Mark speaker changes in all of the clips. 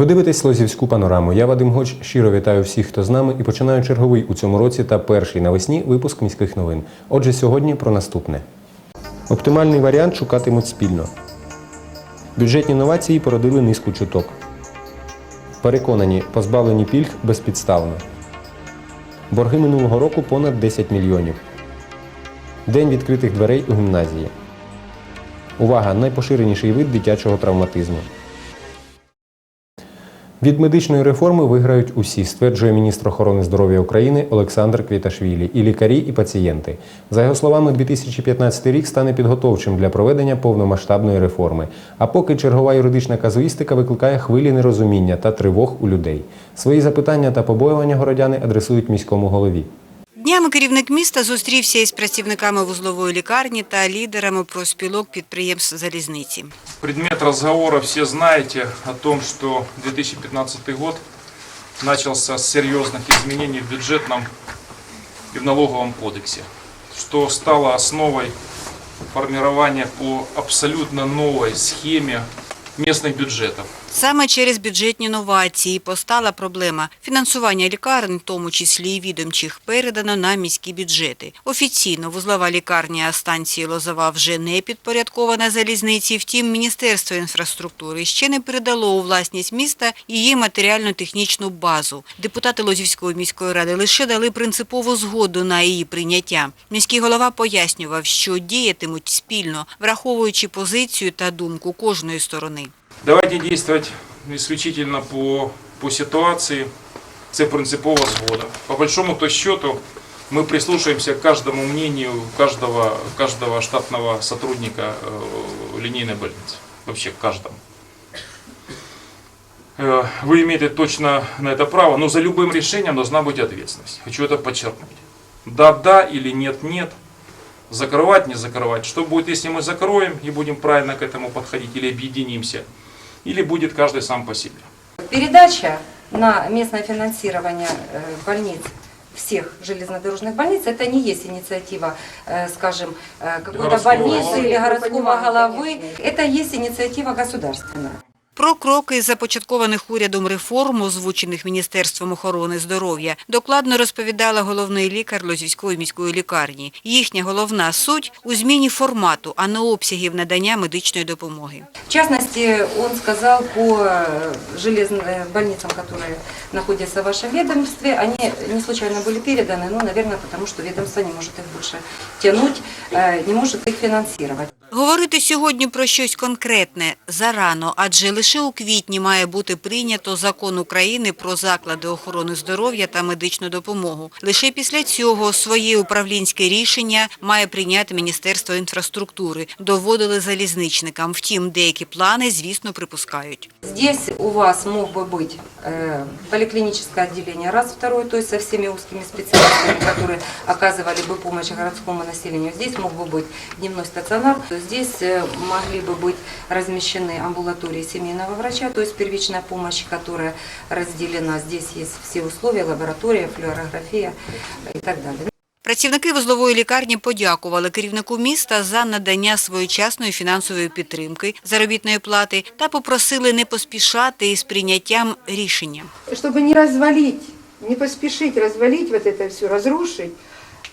Speaker 1: Ви дивитесь Лозівську панораму. Я Вадим Гоч щиро вітаю всіх, хто з нами, і починаю черговий у цьому році та перший навесні випуск міських новин. Отже, сьогодні про наступне. Оптимальний варіант шукатимуть спільно. Бюджетні новації породили низку чуток. Переконані, позбавлені пільг безпідставно. Борги минулого року понад 10 мільйонів. День відкритих дверей у гімназії. Увага! Найпоширеніший вид дитячого травматизму. Від медичної реформи виграють усі, стверджує міністр охорони здоров'я України Олександр Квіташвілі, і лікарі, і пацієнти. За його словами, 2015 рік стане підготовчим для проведення повномасштабної реформи. А поки чергова юридична казуїстика викликає хвилі нерозуміння та тривог у людей. Свої запитання та побоювання городяни адресують міському голові.
Speaker 2: Днями керівник міста зустрівся із працівниками вузлової лікарні та лідерами профспілок підприємств залізниці.
Speaker 3: Предмет разговора все знаете о том, что 2015 год начался с серьезных изменений в бюджетном и в налоговом кодексе, что стало основой формирования по абсолютно новой схеме местных бюджетов.
Speaker 2: Саме через бюджетні новації постала проблема фінансування лікарень, в тому числі і відомчих, передано на міські бюджети. Офіційно вузлова лікарня станції Лозова вже не підпорядкована залізниці. Втім, Міністерство інфраструктури ще не передало у власність міста її матеріально-технічну базу. Депутати Лозівської міської ради лише дали принципову згоду на її прийняття. Міський голова пояснював, що діятимуть спільно, враховуючи позицію та думку кожної сторони.
Speaker 3: Давайте действовать исключительно по, по ситуации. Це принципова згода. По большому то счету мы прислушаемся к каждому мнению каждого, каждого штатного сотрудника э, линейной больницы. Вообще к каждому. Э, Вы имеете точно на это право, но за любым решением должна быть ответственность. Хочу это подчеркнуть. Да-да или нет-нет. Закрывать, не закрывать. Что будет, если мы закроем и будем правильно к этому подходить или объединимся? Или будет каждый сам по себе?
Speaker 4: Передача на местное финансирование э, больниц всех железнодорожных больниц, это не есть инициатива, э, скажем, э, какой-то
Speaker 3: Городского
Speaker 4: больницы
Speaker 3: головы.
Speaker 4: или городского
Speaker 5: Понимаю,
Speaker 4: головы.
Speaker 5: конечно.
Speaker 4: Это есть инициатива государственная.
Speaker 2: Про кроки започаткованих урядом реформ, озвучених Міністерством охорони здоров'я, докладно розповідала головний лікар Лозівської міської лікарні. Їхня головна суть у зміні формату, а не обсягів надання медичної допомоги.
Speaker 4: В частности, он сказал по э, железным э, больницам, которые находятся в вашем ведомстве, они не случайно были переданы, ну, наверное, потому что ведомство не может их больше тянуть, э, не может их финансировать.
Speaker 2: Говорити сьогодні про щось конкретне зарано, адже лише у квітні має бути прийнято закон України про заклади охорони здоров'я та медичну допомогу. Лише після цього своє управлінське рішення має прийняти Міністерство інфраструктури. Доводили залізничникам. Втім, деякі плани, звісно, припускають.
Speaker 4: Здесь у вас мог бы быть э, поликлиническое отделение раз, второе, то есть со всеми узкими специалистами, которые оказывали бы помощь городскому населению. Здесь мог бы быть дневной стационар. Здесь э, могли бы быть размещены амбулатории семейного врача, то есть первичная помощь, которая разделена. Здесь есть все условия, лаборатория, флюорография и так далее.
Speaker 2: Працівники вузлової лікарні подякували керівнику міста за надання своєчасної фінансової підтримки, заробітної плати та попросили не поспішати із прийняттям рішення.
Speaker 5: Чтобы не развалить, не поспешить развалить вот это все, разрушить,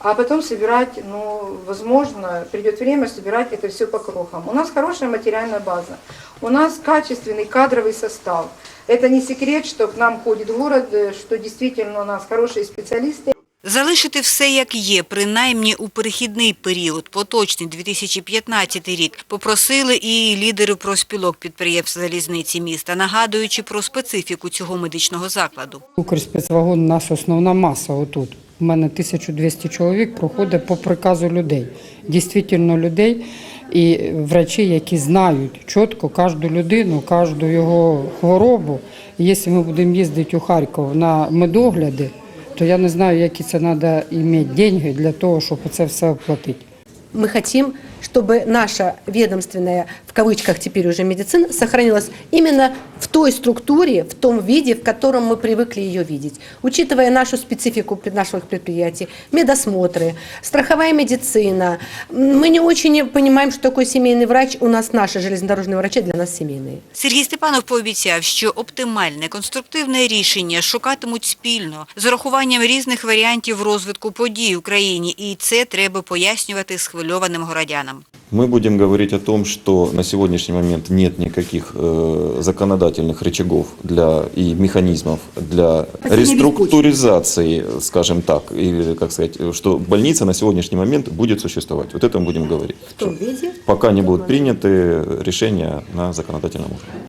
Speaker 5: а потом собирать, ну, возможно, придет время собирать это все по крохам. У нас хорошая материальная база, у нас качественный кадровый состав. Это не секрет, что к нам ходит город, э, что действительно у нас хорошие специалисты.
Speaker 2: Залишити все як є, принаймні у перехідний період, поточний 2015 рік, попросили і лідери профспілок підприємств залізниці міста, нагадуючи про специфіку цього медичного закладу.
Speaker 6: Укрспецвагон у нас основна маса отут. У мене 1200 чоловік проходить по приказу людей. Дійсно людей і врачі, які знають чітко кожну людину, кожну його хворобу. І якщо ми будемо їздити у Харків на медогляди, то я не знаю, які це треба мати гроші для того, щоб це все оплатити.
Speaker 7: Мы хотим чтобы наша ведомственная, в кавычках теперь уже медицина, сохранилась именно в той структуре, в том виде, в котором мы привыкли ее видеть. Учитывая нашу специфику пред- наших предприятий, медосмотры, страховая медицина, м, мы не очень понимаем, что такое семейный врач. У нас наши железнодорожные врачи для нас семейные.
Speaker 2: Сергій Степанов пообіцяв, що оптимальне конструктивне рішення шукатимуть спільно з урахуванням різних варіантів розвитку подій в Україні, і це треба пояснювати схвильованим городянам.
Speaker 8: Мы будем говорить о том, что на сегодняшний момент нет никаких э, законодательных рычагов для, и механизмов для реструктуризации, скажем так, или, как сказать, что больница на сегодняшний момент будет существовать. Вот это мы будем говорить.
Speaker 7: В том виде,
Speaker 8: Пока не будут приняты решения на законодательном уровне.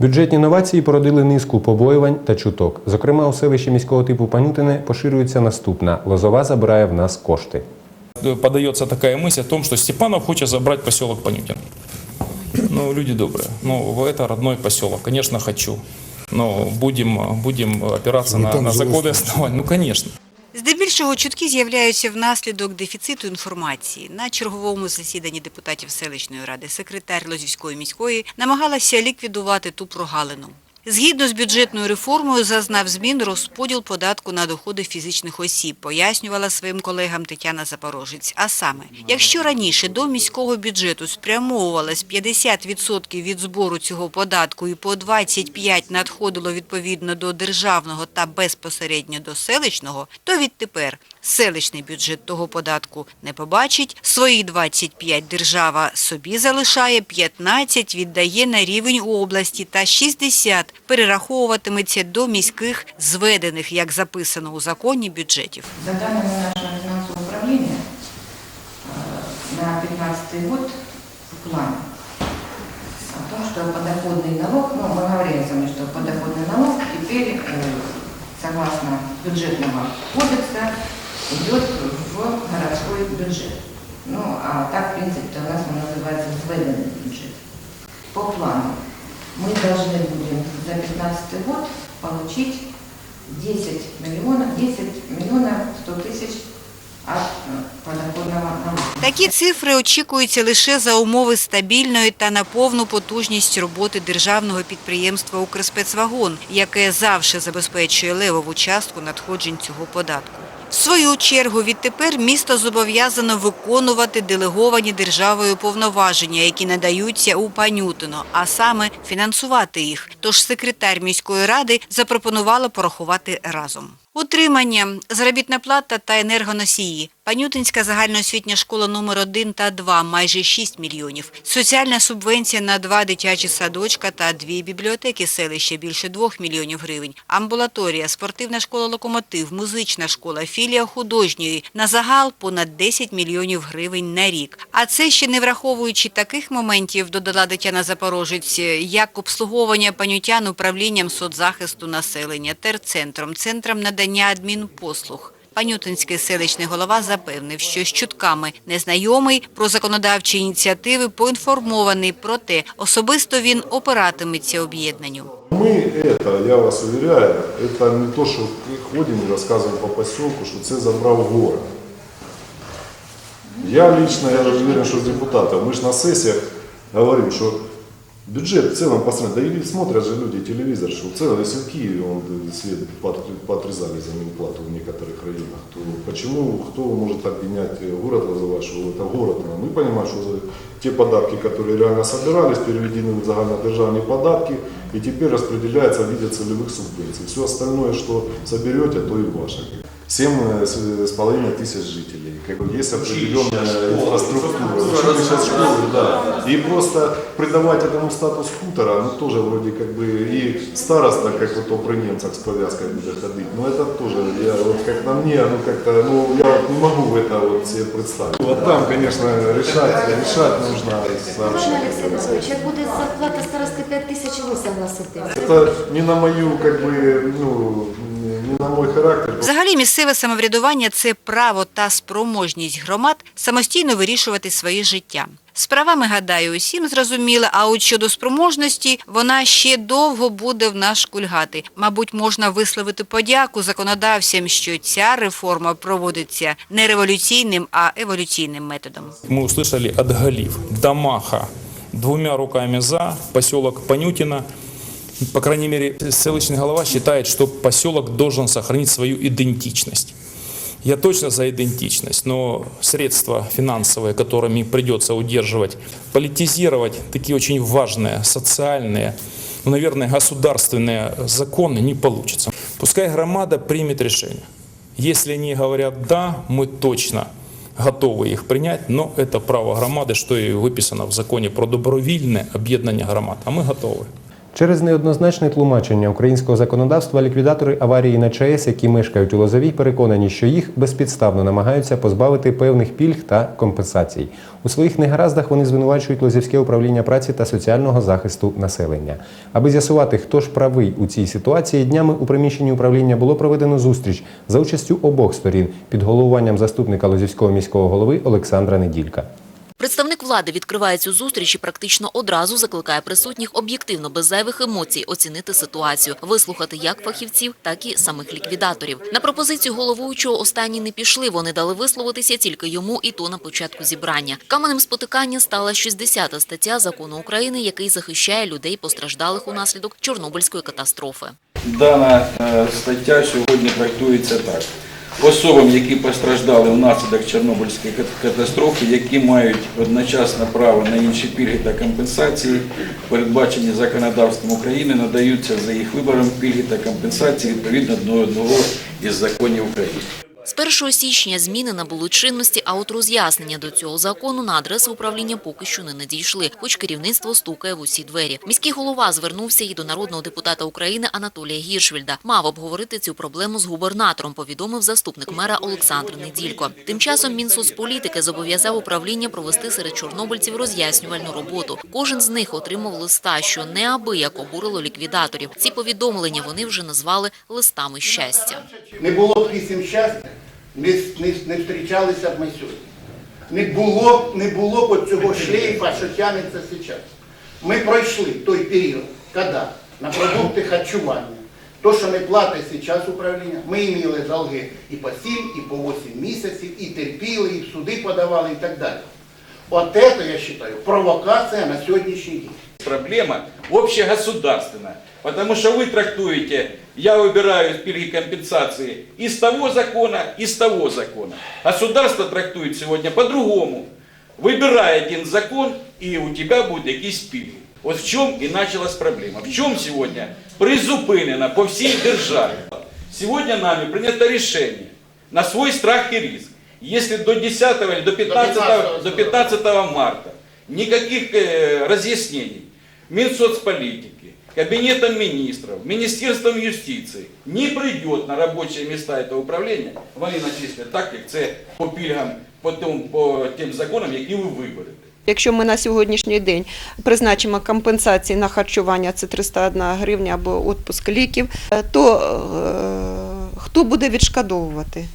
Speaker 1: Бюджетні новації породили низку побоювань та чуток. Зокрема, у селищі міського типу Панютине поширюється наступна: Лозова забирає в нас кошти.
Speaker 9: подается такая мысль о том, что Степанов хочет забрать поселок Понютин. Ну, люди добрые. Ну, это родной поселок. Конечно, хочу. Но будем, будем опираться на, на законы и основания. Ну, конечно.
Speaker 2: Здебільшого чутки з'являються внаслідок дефіциту інформації. На черговому засіданні депутатів селищної ради секретар Лозівської міської намагалася ліквідувати ту прогалину. Згідно з бюджетною реформою зазнав змін розподіл податку на доходи фізичних осіб, пояснювала своїм колегам Тетяна Запорожець. А саме, якщо раніше до міського бюджету спрямовувалось 50% від збору цього податку і по 25% надходило відповідно до державного та безпосередньо до селищного, то відтепер селищний бюджет того податку не побачить, свої 25 держава собі залишає, 15 віддає на рівень області та 60 перераховуватиметься до міських зведених, як записано у законі, бюджетів.
Speaker 10: За данными нашего финансового управления э, на 2015 год в плане о том, что подоходный налог, ну, мы говорили с вами, что подоходный налог теперь, э, согласно бюджетного кодекса, идет в городской бюджет. Ну, а так, в принципе, у нас он называется взведенный бюджет. По плану мы должны будем за 2015 год получить 10 миллионов, 10 миллионов 100 тысяч от э, подоходного налога.
Speaker 2: Такі цифри очікуються лише за умови стабільної та на повну потужність роботи державного підприємства «Укрспецвагон», яке завжди забезпечує левову частку надходжень цього податку. В свою чергу відтепер місто зобов'язано виконувати делеговані державою повноваження, які надаються у Панютино, а саме фінансувати їх. Тож секретар міської ради запропонувала порахувати разом. Утримання, заробітна плата та енергоносії. Панютинська загальноосвітня школа номер 1 та 2 – майже 6 мільйонів. Соціальна субвенція на два дитячі садочка та дві бібліотеки селища – більше 2 мільйонів гривень. Амбулаторія, спортивна школа «Локомотив», музична школа, філія художньої. На загал понад 10 мільйонів гривень на рік. А це ще не враховуючи таких моментів, додала Тетяна Запорожець, як обслуговування панютян управлінням соцзахисту населення, терцентром, центром надання адмінпослуг. Панютинський селищний голова запевнив, що з чутками незнайомий про законодавчі ініціативи поінформований, проте особисто він опиратиметься об'єднанню.
Speaker 11: Мы это, я вас уверяю, это не то, что ходим и рассказываем по поселку, что це забрал город. Я лично, я уверен, что с депутатом, мы же на сессиях говорим, что бюджет в целом посмотрим, да и смотрят же люди телевизор, что в целом, если в Киеве он, свет поотры- поотрезали за плату в некоторых районах, то почему, кто может обвинять город, вызывать, что это город? Мы понимаем, что те податки, которые реально собирались, переведены в загальнодержавные податки, и теперь распределяются в виде целевых субвенций. Все остальное, что соберете, то и ваше. Семь э, с с половиной тысяч жителей. Как бы есть определенная инфраструктура. Училища, школы, да. И просто придавать этому статус хутора, ну тоже вроде как бы и староста, как вот то при немцах с повязкой будет ходить. Но это тоже, я, вот как на мне, ну как-то, ну я вот не могу это вот себе представить. Вот там, конечно, решать, решать нужно сообщить.
Speaker 12: Олексій Петрович, як буде зарплата старости 5 тисяч, ви согласитесь?
Speaker 11: Это не на мою, как бы, ну, на мой характер.
Speaker 2: Взагалі, місцеве самоврядування це право та спроможність громад самостійно вирішувати своє життя. З правами, гадаю, усім зрозуміло, а от щодо спроможності, вона ще довго буде в нас кульгати. Мабуть, можна висловити подяку законодавцям, що ця реформа проводиться не революційним, а еволюційним методом.
Speaker 9: Мы услышали от Галив, Дамаха, двумя руками за, поселок Панютина. По крайней мере, селищный голова считает, что поселок должен сохранить свою идентичность. Я точно за идентичность, но средства финансовые, которыми придется удерживать, политизировать такие очень важные социальные, ну, наверное, государственные законы не получится. Пускай громада примет решение. Если они говорят «да», мы точно готовы их принять, но это право громады, что и выписано в законе про добровільне об'єднання громад, а ми готові.
Speaker 1: Через неоднозначне тлумачення українського законодавства ліквідатори аварії на ЧАЕС, які мешкають у Лозовій, переконані, що їх безпідставно намагаються позбавити певних пільг та компенсацій. У своїх негараздах вони звинувачують Лозівське управління праці та соціального захисту населення. Аби з'ясувати, хто ж правий у цій ситуації, днями у приміщенні управління було проведено зустріч за участю обох сторін під головуванням заступника Лозівського міського голови Олександра Неділька.
Speaker 12: Представник влади відкриває цю зустріч і практично одразу закликає присутніх об'єктивно без зайвих емоцій оцінити ситуацію, вислухати як фахівців, так і самих ліквідаторів. На пропозицію головуючого останні не пішли. Вони дали висловитися тільки йому, і то на початку зібрання. Каменем спотикання стала 60-та стаття закону України, який захищає людей, постраждалих унаслідок Чорнобильської катастрофи.
Speaker 13: Дана е, стаття сьогодні трактується так. Особам, які постраждали внаслідок Чорнобильської катастрофи, які мають одночасно право на інші пільги та компенсації, передбачені законодавством України, надаються за їх вибором пільги та компенсації відповідно до одного із законів України.
Speaker 12: З 1 січня зміни набули чинності, а от роз'яснення до цього закону на адресу управління поки що не надійшли, хоч керівництво стукає в усі двері. Міський голова звернувся і до народного депутата України Анатолія Гіршвільда. Мав обговорити цю проблему з губернатором, повідомив заступник мера Олександр Неділько. Тим часом Мінсоцполітики зобов'язав управління провести серед чорнобильців роз'яснювальну роботу. Кожен з них отримав листа, що неабияк обурило ліквідаторів. Ці повідомлення вони вже назвали листами щастя.
Speaker 14: Не було б пісім щастя, не, не, не зустрічалися б ми сьогодні. Не було, б- не було б цього шлейфа, що тягнеться зараз. Ми пройшли той період, коли на продукти харчування, то, що не платить зараз управління, ми мали долги і по 7, і по 8 місяців, і терпіли, і в суди подавали, і так далі. От це, я вважаю, провокація на сьогоднішній день.
Speaker 13: Проблема общегосударственная, потому что вы трактуете, я выбираю пільги компенсации из того закона, из того закона. Государство трактует сегодня по-другому. Выбирай один закон, и у тебя будут якісь пільги. От в чому і почалась проблема. В чому сьогодні призупинена по всій державі. Сьогодні нами прийнято рішення на свой страх и риск. Если до 10 или до 15, до 15 марта никаких э, разъяснений Минсоцполитики, Кабинетом министров, Министерством юстиции не придет на рабочие места этого управления, вони начислять так, як це по пільгам, по, тим, по тим законам, які ви виберете.
Speaker 15: Якщо ми на сьогоднішній день призначимо компенсації на харчування, це 301 гривня або відпуск ліків, то е, хто буде відшкодовувати?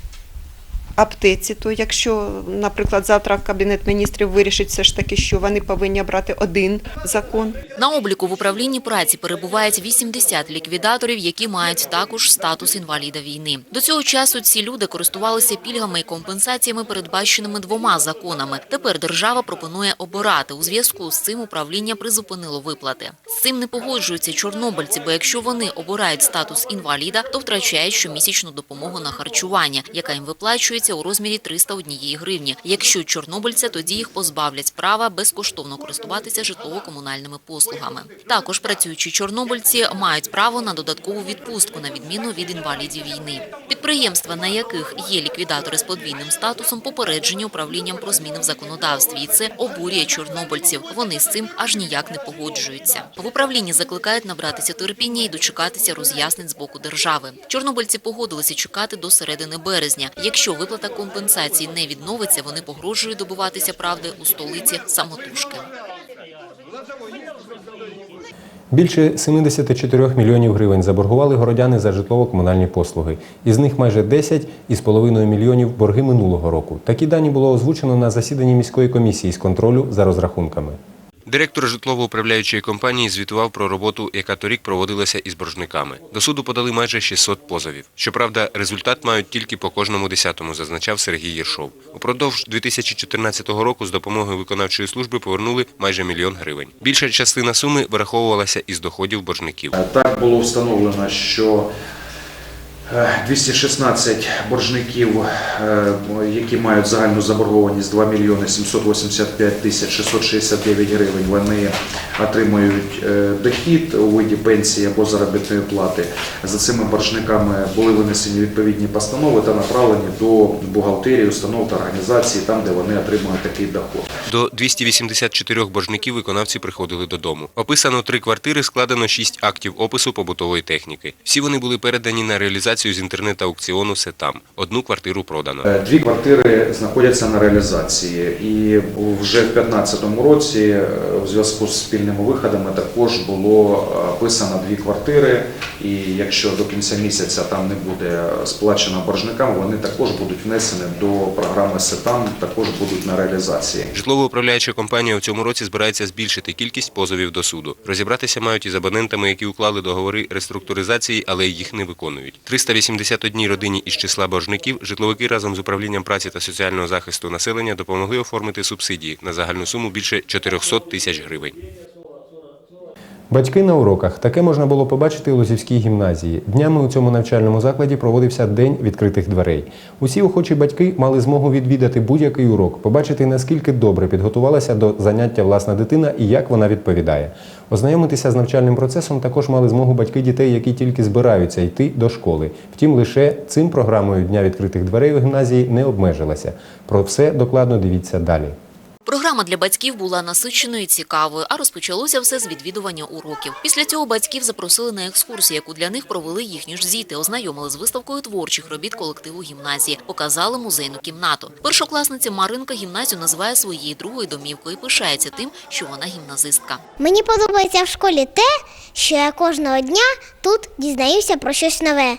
Speaker 15: Аптеці, то якщо, наприклад, завтра Кабінет міністрів вирішить все ж таки, що вони повинні брати один закон.
Speaker 12: На обліку в управлінні праці перебувають 80 ліквідаторів, які мають також статус інваліда війни. До цього часу ці люди користувалися пільгами і компенсаціями, передбаченими двома законами. Тепер держава пропонує обирати. У зв'язку з цим управління призупинило виплати. З цим не погоджуються чорнобильці, бо якщо вони обирають статус інваліда, то втрачають щомісячну допомогу на харчування, яка їм виплачується у розмірі 301 гривні. Якщо чорнобильця, тоді їх позбавлять права безкоштовно користуватися житлово-комунальними послугами. Також працюючі чорнобильці мають право на додаткову відпустку на відміну від інвалідів війни. Підприємства, на яких є ліквідатори з подвійним статусом, попереджені управлінням про зміни в законодавстві, і це обурює чорнобильців. Вони з цим аж ніяк не погоджуються. В управлінні закликають набратися терпіння і дочекатися роз'яснень з боку держави. Чорнобильці погодилися чекати до середини березня. Якщо виплата компенсації не відновиться, вони погрожують добуватися правди у столиці самотужки.
Speaker 1: Більше 74 мільйонів гривень заборгували городяни за житлово-комунальні послуги. Із них майже 10,5 мільйонів борги минулого року. Такі дані було озвучено на засіданні міської комісії з контролю за розрахунками. Директор житлово-управляючої компанії звітував про роботу, яка торік проводилася із боржниками. До суду подали майже 600 позовів. Щоправда, результат мають тільки по кожному десятому, зазначав Сергій Єршов. Упродовж 2014 року з допомогою виконавчої служби повернули майже мільйон гривень. Більша частина суми вираховувалася із доходів боржників.
Speaker 16: Так було встановлено, що 216 боржників, е, які мають загальну заборгованість 2 мільйони 785 тисяч 669 гривень, вони отримують е, дохід у виді пенсії або заробітної плати. За цими боржниками були винесені відповідні постанови та направлені до бухгалтерії, установ та організацій, там, де вони отримують такий доход.
Speaker 1: До 284 боржників виконавці приходили додому. Описано три квартири, складено шість актів опису побутової техніки. Всі вони були передані на реалізацію з інтернет-аукціону «Сетам». Одну квартиру продано.
Speaker 16: Е, Дві квартири знаходяться на реалізації, і вже в 2015 році е, в зв'язку з спільними виходами також було е, описано дві квартири. І якщо до кінця місяця там не буде сплачено боржникам, вони також будуть внесені до програми СЕТАМ, також будуть на реалізації.
Speaker 1: Житлово-управляюча компанія у цьому році збирається збільшити кількість позовів до суду. Розібратися мають із абонентами, які уклали договори реструктуризації, але їх не виконують. 381 родині із числа боржників житловики разом з управлінням праці та соціального захисту населення допомогли оформити субсидії на загальну суму більше 400 тисяч гривень. Батьки на уроках таке можна було побачити у Лозівській гімназії. Днями у цьому навчальному закладі проводився день відкритих дверей. Усі охочі батьки мали змогу відвідати будь-який урок, побачити наскільки добре підготувалася до заняття власна дитина і як вона відповідає. Ознайомитися з навчальним процесом також мали змогу батьки дітей, які тільки збираються йти до школи. Втім, лише цим програмою дня відкритих дверей у гімназії не обмежилася. Про все докладно дивіться далі.
Speaker 12: Програма для батьків була насиченою і цікавою, а розпочалося все з відвідування уроків. Після цього батьків запросили на екскурсію, яку для них провели їхні ж діти, ознайомили з виставкою творчих робіт колективу гімназії, показали музейну кімнату. Першокласниця Маринка гімназію називає своєю другою домівкою і пишається тим, що вона гімназистка.
Speaker 17: Мені подобається в школі те, що я кожного дня тут дізнаюся про щось нове.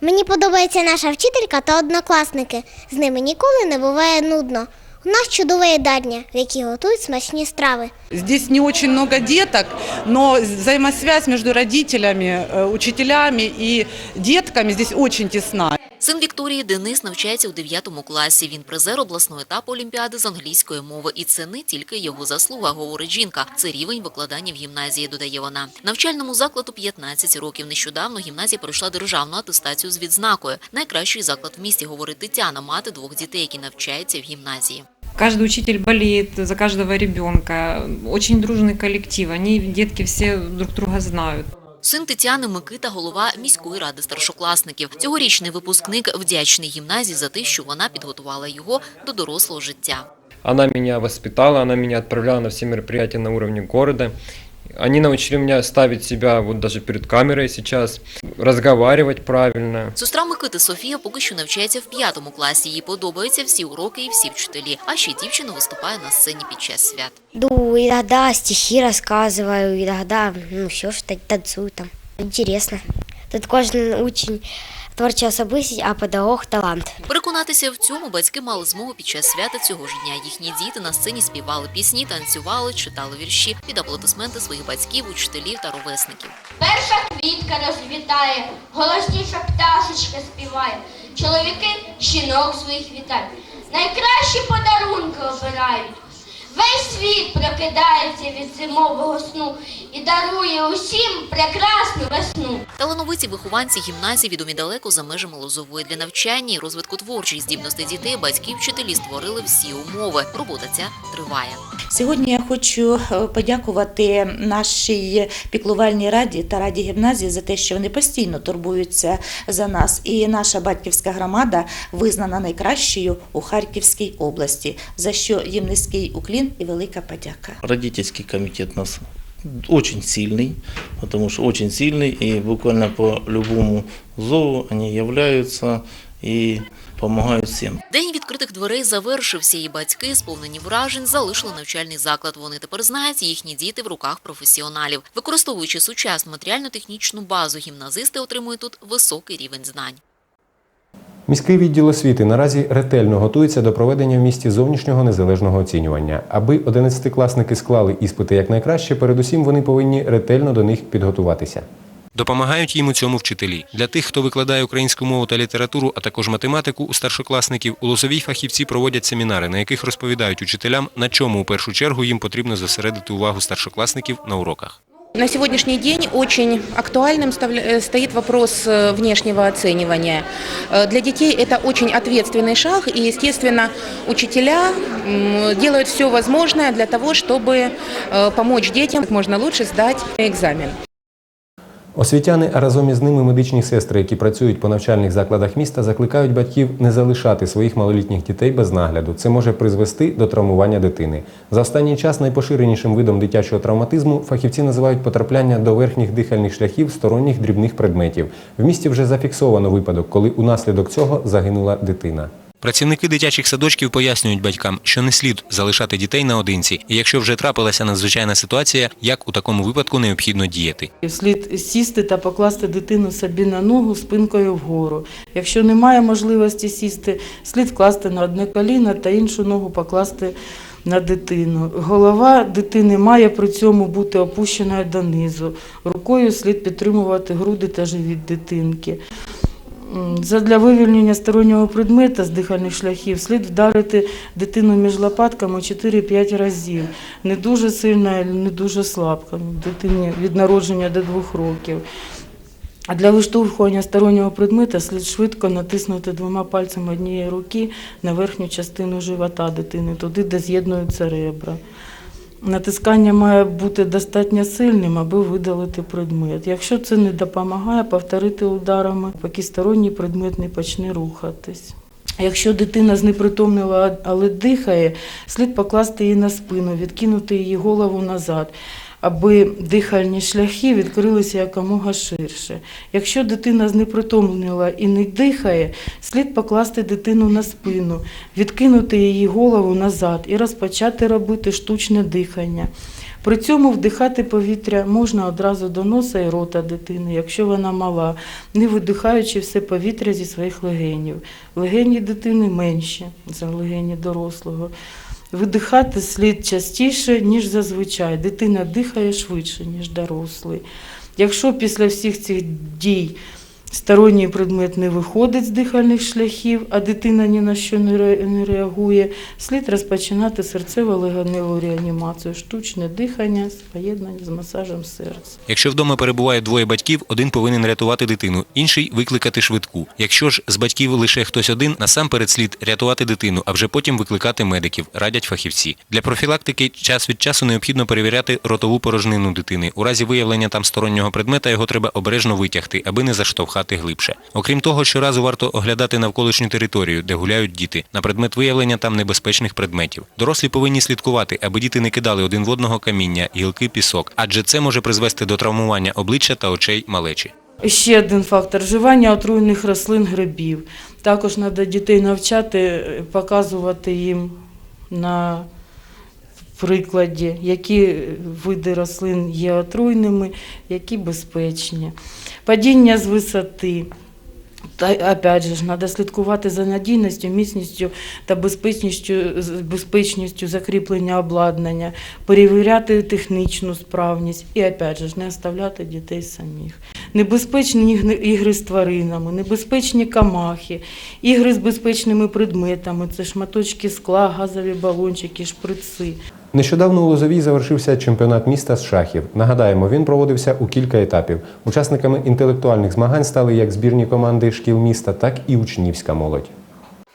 Speaker 17: Мені подобається наша вчителька та однокласники. З ними ніколи не буває нудно. У нас чудова їдальня, в якій готують смачні страви.
Speaker 18: Здесь не очень много деток, но взаимосвязь между родителями, э, учителями и детками здесь очень тесна.
Speaker 12: Син Вікторії Денис навчається у 9 класі. Він призер обласного етапу олімпіади з англійської мови. І це не тільки його заслуга, говорить жінка. Це рівень викладання в гімназії, додає вона. Навчальному закладу 15 років. Нещодавно гімназія пройшла державну атестацію з відзнакою. Найкращий заклад в місті, говорить Тетяна, мати двох дітей, які навчаються в гімназії.
Speaker 19: Каждый учитель болеет за каждого ребенка. Очень дружный коллектив. Они, детки, все друг друга знают.
Speaker 12: Син Тетяни Микита, голова міської ради старшокласників. Цьогорічний випускник вдячний гімназії за те, що вона підготувала його до дорослого життя.
Speaker 20: Она меня воспитала, она меня отправляла на все мероприятия на уровне города. Они научили меня ставить себя вот даже перед камерой сейчас, разговаривать правильно.
Speaker 12: Сестра Микити Софія поки що навчається в п'ятому класі. Їй подобаються всі уроки і всі вчителі. А ще й дівчина виступає на сцені під час свят.
Speaker 17: Ну, иногда стихи рассказываю, иногда, ну, все, что танцую там. Интересно. Тут кожен учень творче особистість, а педагог талант.
Speaker 12: Переконатися в цьому батьки мали змогу під час свята цього ж дня. Їхні діти на сцені співали пісні, танцювали, читали вірші під аплодисменти своїх батьків, учителів та ровесників.
Speaker 21: Перша квітка розквітає, голосніша пташечка співає. Чоловіки жінок своїх вітають. Найкращі подарунки обирають. Весь світ прокидається від зимового сну дарує усім прекрасну весну.
Speaker 12: Талановиті вихованці гімназії відомі далеко за межами Лозової для навчання і розвитку творчих здібностей дітей. Батьки вчителі створили всі умови. Робота ця триває.
Speaker 22: Сьогодні я хочу е, подякувати нашій піклувальній раді та раді гімназії за те, що вони постійно турбуються за нас. І наша батьківська громада визнана найкращою у Харківській області, за що їм низький уклін і велика подяка.
Speaker 23: Родительский комитет у нас очень сильный, потому что очень сильный, и буквально по любому зову они являются и допомагають всім.
Speaker 12: День відкритих дверей завершився, і батьки, сповнені вражень, залишили навчальний заклад. Вони тепер знають, їхні діти в руках професіоналів. Використовуючи сучасну матеріально-технічну базу, гімназисти отримують тут високий рівень знань.
Speaker 1: Міський відділ освіти наразі ретельно готується до проведення в місті зовнішнього незалежного оцінювання. Аби 11-класники склали іспити якнайкраще, передусім вони повинні ретельно до них підготуватися. Допомагають їм у цьому вчителі. Для тих, хто викладає українську мову та літературу, а також математику у старшокласників, у Лозовій фахівці проводять семінари, на яких розповідають учителям, на чому у першу чергу їм потрібно зосередити увагу старшокласників на уроках.
Speaker 24: На сегодняшний день очень актуальным э, стоит вопрос э, внешнего оценивания. Э, Для детей это очень ответственный шаг, и, естественно, учителя делают все возможное для того, чтобы помочь детям как можно лучше сдать экзамен.
Speaker 1: Освітяни, а разом із ними медичні сестри, які працюють по навчальних закладах міста, закликають батьків не залишати своїх малолітніх дітей без нагляду. Це може призвести до травмування дитини. За останній час найпоширенішим видом дитячого травматизму фахівці називають потрапляння до верхніх дихальних шляхів сторонніх дрібних предметів. В місті вже зафіксовано випадок, коли унаслідок цього загинула дитина. Працівники дитячих садочків пояснюють батькам, що не слід залишати дітей наодинці, і якщо вже трапилася надзвичайна ситуація, як у такому випадку необхідно діяти.
Speaker 25: Слід сісти та покласти дитину собі на ногу спинкою вгору. Якщо немає можливості сісти, слід вкласти на одне коліно та іншу ногу покласти на дитину. Голова дитини має при цьому бути опущеною донизу. Рукою слід підтримувати груди та живіт дитинки. Задля вивільнення стороннього предмета з дихальних шляхів слід вдарити дитину між лопатками 4-5 разів. Не дуже сильно, не дуже слабко. Дитині від народження до 2 років. А для виштовхування стороннього предмета слід швидко натиснути двома пальцями однієї руки на верхню частину живота дитини, туди, де з'єднуються ребра. Натискання має бути достатньо сильним, аби видалити предмет. Якщо це не допомагає, повторити ударами, поки сторонній предмет не почне рухатись. Якщо дитина знепритомнила, але дихає, слід покласти її на спину, відкинути її голову назад, аби дихальні шляхи відкрилися якомога ширше. Якщо дитина знепритомнила і не дихає, слід покласти дитину на спину, відкинути її голову назад і розпочати робити штучне дихання. При цьому вдихати повітря можна одразу до носа і рота дитини, якщо вона мала, не видихаючи все повітря зі своїх легенів. Легені дитини менші за легені дорослого. Видихати слід частіше, ніж зазвичай. Дитина дихає швидше, ніж дорослий. Якщо після всіх цих дій сторонній предмет не виходить з дихальних шляхів, а дитина ні на що не реагує, слід розпочинати серцево-легеневу реанімацію, штучне дихання, з поєднання з масажем серця.
Speaker 1: Якщо вдома перебуває двоє батьків, один повинен рятувати дитину, інший викликати швидку. Якщо ж з батьків лише хтось один, насамперед слід рятувати дитину, а вже потім викликати медиків, радять фахівці. Для профілактики час від часу необхідно перевіряти ротову порожнину дитини. У разі виявлення там стороннього предмета його треба обережно витягти, аби не заштовхати глибше. Окрім того, щоразу варто оглядати навколишню територію, де гуляють діти, на предмет виявлення там небезпечних предметів. Дорослі повинні слідкувати, аби діти не кидали один в одного каміння, гілки, пісок, адже це може призвести до травмування обличчя та очей малечі.
Speaker 25: Ще один фактор вживання отруйних рослин грибів. Також треба дітей навчати, е, показувати їм на прикладі, які види рослин є отруйними, які безпечні. Падіння з висоти. Та опять же треба слідкувати за надійністю, міцністю та безпечністю, безпечністю закріплення обладнання, перевіряти технічну справність і опять же не оставляти дітей самих. Небезпечні ігри з тваринами, небезпечні камахи, ігри з безпечними предметами, це шматочки скла, газові балончики, шприци.
Speaker 1: Нещодавно у Лозовій завершився чемпіонат міста з шахів. Нагадаємо, він проводився у кілька етапів. Учасниками інтелектуальних змагань стали як збірні команди шкіл міста, так і учнівська молодь.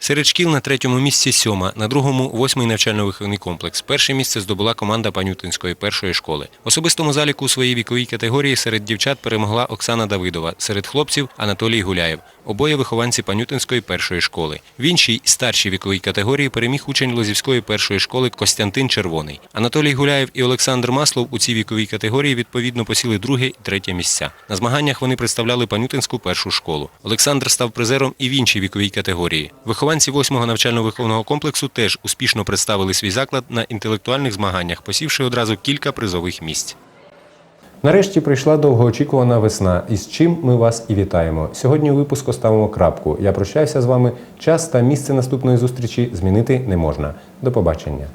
Speaker 1: Серед шкіл на третьому місці сьома, на другому восьмий навчально-виховний комплекс. Перше місце здобула команда Панютинської першої школи. Особистому заліку у своїй віковій категорії серед дівчат перемогла Оксана Давидова, серед хлопців Анатолій Гуляєв. Обоє вихованці Панютинської першої школи. В іншій старшій віковій категорії переміг учень Лозівської першої школи Костянтин Червоний. Анатолій Гуляєв і Олександр Маслов у цій віковій категорії відповідно посіли друге і третє місця. На змаганнях вони представляли Панютинську першу школу. Олександр став призером і в іншій віковій категорії. Вихованці восьмого навчально-виховного комплексу теж успішно представили свій заклад на інтелектуальних змаганнях, посівши одразу кілька призових місць. Нарешті прийшла довгоочікувана весна, із чим ми вас і вітаємо. Сьогодні у випуску ставимо крапку. Я прощаюся з вами. Час та місце наступної зустрічі змінити не можна. До побачення.